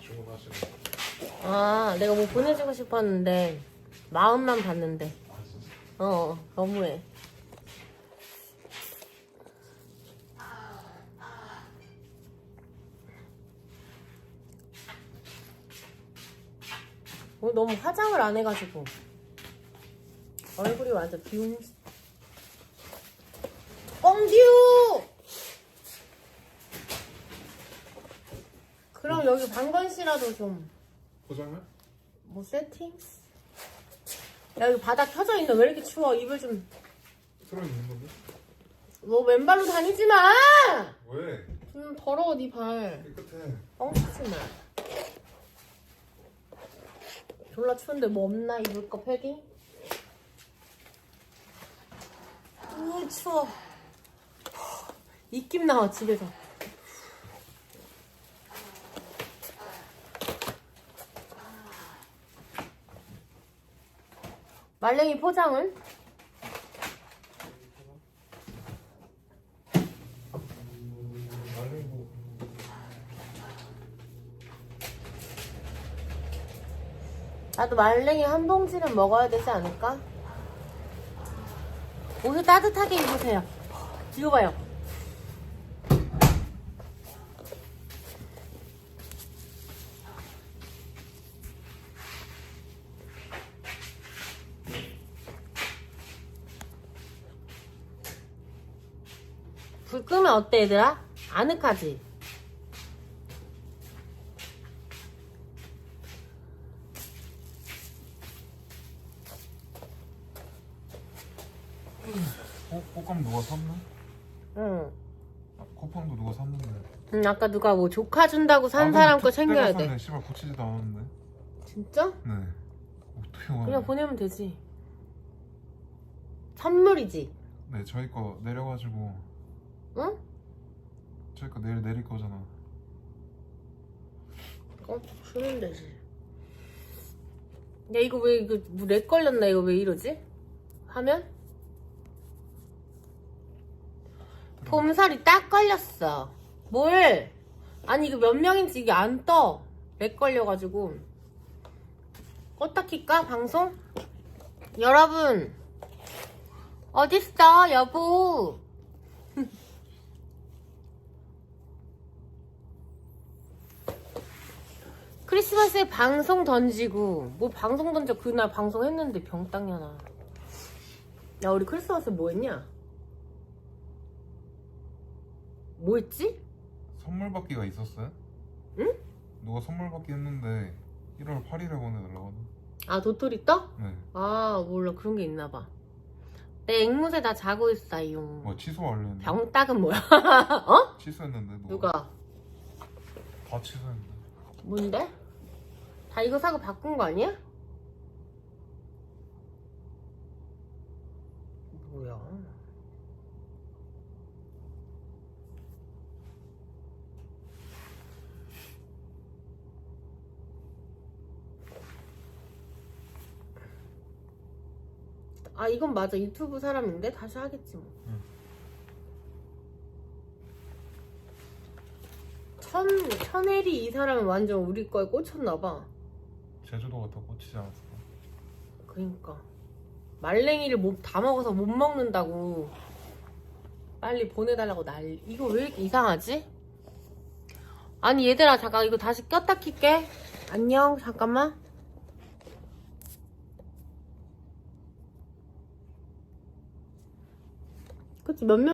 주문하시는. 아, 내가 뭐 보내주고 싶었는데 마음만 봤는데. 아 진짜. 어, 너무해. 어, 너무 화장을 안 해가지고 얼굴이 완전 비움. 뻥듀! 그럼 여기 방건 씨라도 좀뭐 포장을? 세팅? 야 여기 바닥 켜져 있네 왜 이렇게 추워 이불 좀 들어 있는 건데? 너 맨발로 다니지 마! 왜? 좀 더러워 네 발 깨끗해. 뻥치지 마 졸라 추운데 뭐 없나 입을 거 패딩? 우 추워 입김 나와 집에서 말랭이 포장은? 나도 말랭이 한 봉지는 먹어야 되지 않을까? 옷을 따뜻하게 입으세요. 뒤로 봐요. 불 끄면 어때 얘들아? 아늑하지? 어? 꽃감 누가 샀나? 응. 아, 쿠팡도 누가 샀는데. 응, 아까 누가 뭐 조카 준다고 산 사람 거 저- 챙겨야 돼. 씨발 고치지도 않았는데. 진짜? 네. 어떻게 와? 그냥 보내면 되지. 선물이지. 네 저희 거 내려가지고 응? 거 내일 내릴 거잖아. 어, 주면 되지. 야, 이거 왜, 이거, 뭐렉 걸렸나? 이거 왜 이러지? 하면? 봄살이 딱 걸렸어. 뭘? 아니, 이거 몇 명인지 이게 안 떠. 렉 걸려가지고. 껐다 킬까? 방송? 여러분. 어딨어, 여보? 크리스마스에 방송 던지고 뭐 방송 던져 그날 방송했는데 병땅년아 야 우리 크리스마스 뭐 했냐? 뭐 했지? 선물 받기가 있었어요? 응? 누가 선물 받기 했는데 1월 8일에 보내달라고. 아 도토리 떠? 네. 아 몰라 그런 게 있나 봐 내 앵무새 다 자고 있어요 뭐 취소하려는데. 병딱은 뭐야? 어? 취소했는데 누가? 다 취소했는데. 뭔데? 다 이거 사고 바꾼 거 아니야? 뭐야? 아 이건 맞아 유튜브 사람인데 다시 하겠지 뭐. 응. 천 천혜리 이 사람은 완전 우리 거에 꽂혔나 봐. 제주도가 더 꽂히지 않았을까? 그러니까 말랭이를 못, 다 먹어서 못 먹는다고 빨리 보내달라고 난리 이거 왜 이렇게 이상하지? 아니 얘들아 잠깐 이거 다시 꼈다 킬게 안녕 잠깐만 그치 몇명